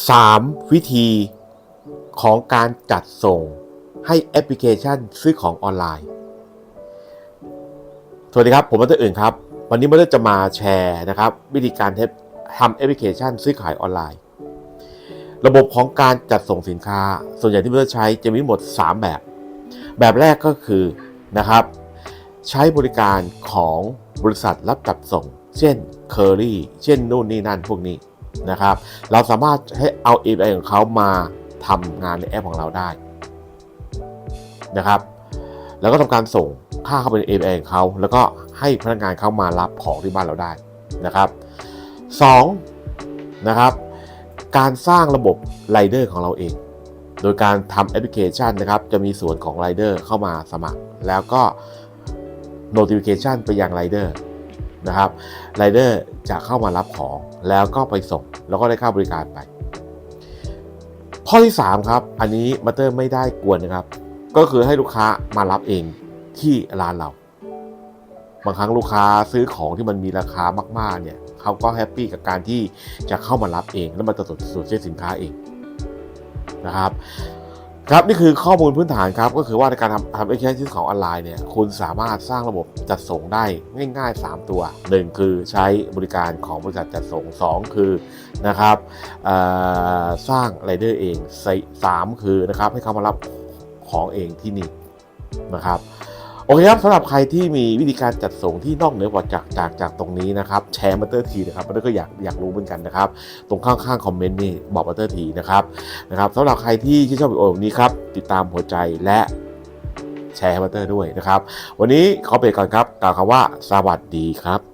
3 วิธีของการจัดส่งให้แอปพลิเคชันซื้อของออนไลน์ สวัสดีครับ ผมมัตเตอร์อื่นครับ วันนี้มัตเตอร์จะมาแชร์นะครับ วิธีการทำแอปพลิเคชันซื้อขายออนไลน์ ระบบของการจัดส่งสินค้า ส่วนใหญ่ที่มัตเตอร์ใช้จะมีหมด 3 แบบ แบบแรกก็คือนะครับใช้บริการของบริษัทรับจัดส่ง เช่น Curry เช่นนู่นนี่นั่นพวกนี้ นะครับ เราสามารถให้เอา API ของเขามาทำงานในแอปของเราได้นะครับ แล้วก็ทำการส่งค่าเข้าไปใน API ของเขาแล้วก็ให้พนักงานเข้ามารับของที่บ้านเราได้นะครับ 2 นะครับ การสร้างระบบไรเดอร์ของเราเอง โดยการทำแอปพลิเคชันนะครับ จะมีส่วนของไรเดอร์เข้ามาสมัคร แล้วก็ notification ไปยังไรเดอร์ นะครับไรเดอร์จะเข้ามารับของแล้วก็ไปส่ง แล้วก็ได้ค่าบริการไป ข้อที่ 3 ครับ อันนี้มัตเตอร์ไม่ได้กวนนะครับ ก็คือให้ลูกค้ามารับเองที่ร้านเรา บางครั้งลูกค้าซื้อของที่มันมีราคามากๆเนี่ยเขาก็แฮปปี้กับการที่จะเข้ามารับเอง แล้วมาตรวจสอบเช็คสินค้าเองนะครับ ครับนี่คือข้อมูลพื้นฐานครับก็คือว่าในการทำทำเอปพลิเคชันซื้นของออนไลน์เนี่ยคุณสามารถสร้างระบบจัดส่งได้ง่าย ๆ 3 ตัว 1 คือใช้บริการของบริษัทจัดส่ง 2 คือนะครับสร้างไรเดอร์เองสามคือนะครับให้เขามารับของเองที่นี่นะครับ โอเคครับสำหรับใครที่มีวิธีการจัดส่งที่นอกเหนือกว่าจากจากจากตรงนี้นะครับแชร์มาเตอร์ทีนะครับมันก็อยากอยากรู้เหมือนกันนะครับ ตรงข้างๆคอมเมนต์นี่บอกมาเตอร์ทีนะครับนะครับสำหรับใครที่ชื่ชอบวิดีโอนี้ครับติดตามหัวใจและแชร์มาเตอร์ด้วยนะครับ วันนี้ขอเบรกก่อนครับกล่าวคำว่าสวัสดีครับ